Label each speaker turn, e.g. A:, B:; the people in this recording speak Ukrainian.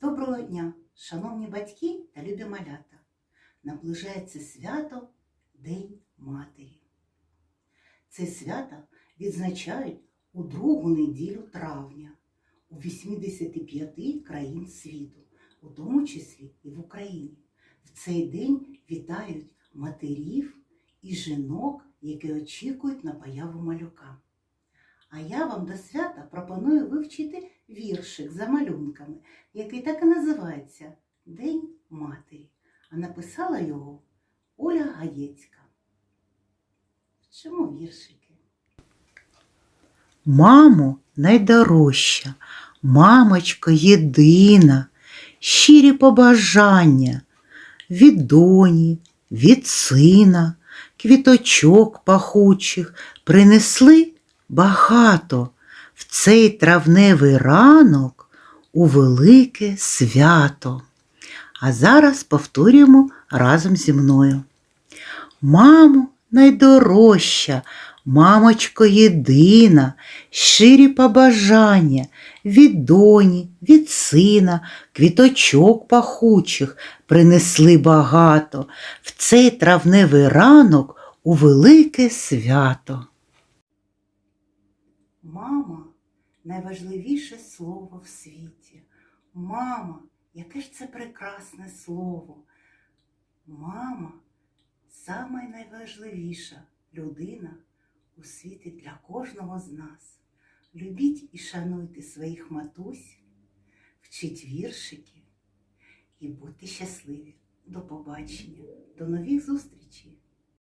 A: Доброго дня, шановні батьки та любі малята. Наближається свято День Матері. Це свято відзначають у другу неділю травня у 85 країн світу, у тому числі і в Україні. В цей день вітають матерів і жінок, які очікують на появу малюка. А я вам до свята пропоную вивчити віршик за малюнками, який так і називається День Матері. А написала його Оля Гаєцька. Чому віршики?
B: Мамо найдорожча, мамочко єдина, щирі побажання від доні, від сина, квіточок пахучих принесли багато в цей травневий ранок у велике свято. А зараз повторюємо разом зі мною. Мамо найдорожча, мамочко єдина, щирі побажання від доні, від сина, квіточок пахучих принесли багато в цей травневий ранок у велике свято.
A: Мама найважливіше слово в світі. Мама, яке ж це прекрасне слово. Мама саме найважливіша людина у світі для кожного з нас. Любіть і шануйте своїх матусь, вчіть віршики і будьте щасливі. До побачення, до нових зустрічей!